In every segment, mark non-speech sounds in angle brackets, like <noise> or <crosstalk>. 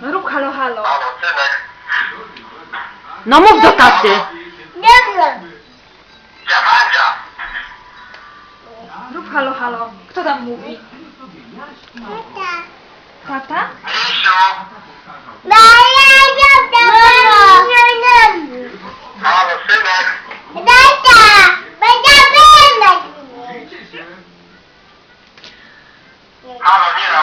No rób halo halo. No mów do taty. Rób halo halo. Kto tam mówi? Tata? Misiu. Halo, Nina.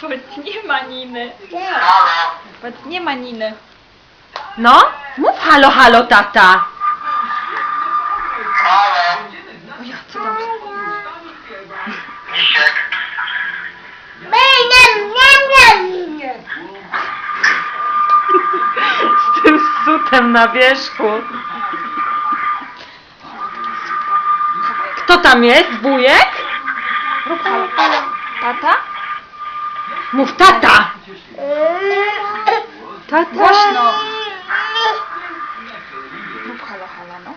Powiedz, nie ma Niny. Halo. Nie ma Niny. No, mów halo, halo, tata. Halo. O ja, co tam? Misiek. <laughs> Z tym sutem na wierzchu. Kto tam jest? Wujek? Tata? Mów tata. Tata. Głośno. Rób halo halo, no.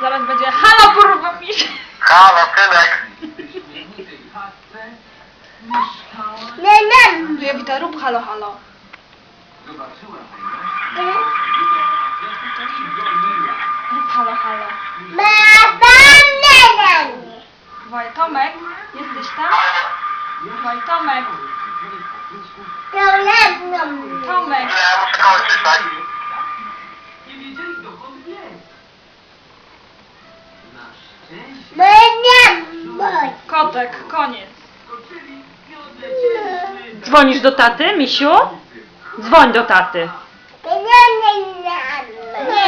Zaraz będzie halo kurwa miś. Halo, synek. Jowita, rób halo halo. Rób halo halo. Wołaj Tomek, jesteś tam? Wołaj Tomek, Tomek. Nie, ja muszę kończyć, tak? Kotek, koniec. Dzwonisz do taty, misiu? Dzwoń do taty.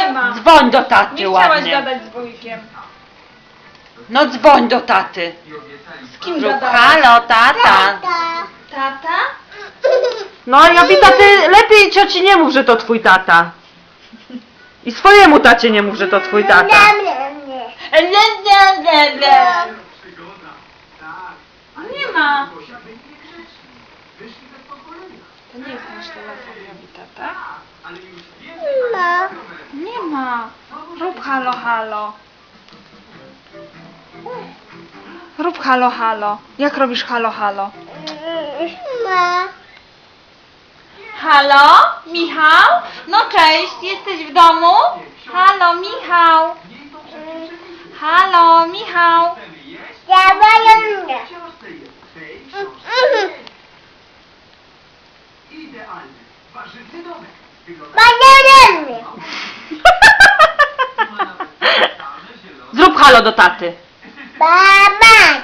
Nie ma. Dzwoń do taty Nie chciałaś ładnie. gadać z wujkiem. No dzwoń do taty. Z kim Rób gadałaś? halo, tata. Tata? No Jowita, ty lepiej cioci nie mów, że to twój tata. I swojemu tacie nie mów, że to twój tata. Nie, nie, nie, nie. Nie ma. To nie jest nasz telefon, Jowita, tak? Nie ma. Rób halo, halo. Rób halo, halo. Jak robisz halo, halo? Halo? Michał? No cześć, jesteś w domu? Halo, Michał. Halo, Michał. Zrób halo do taty. Mama!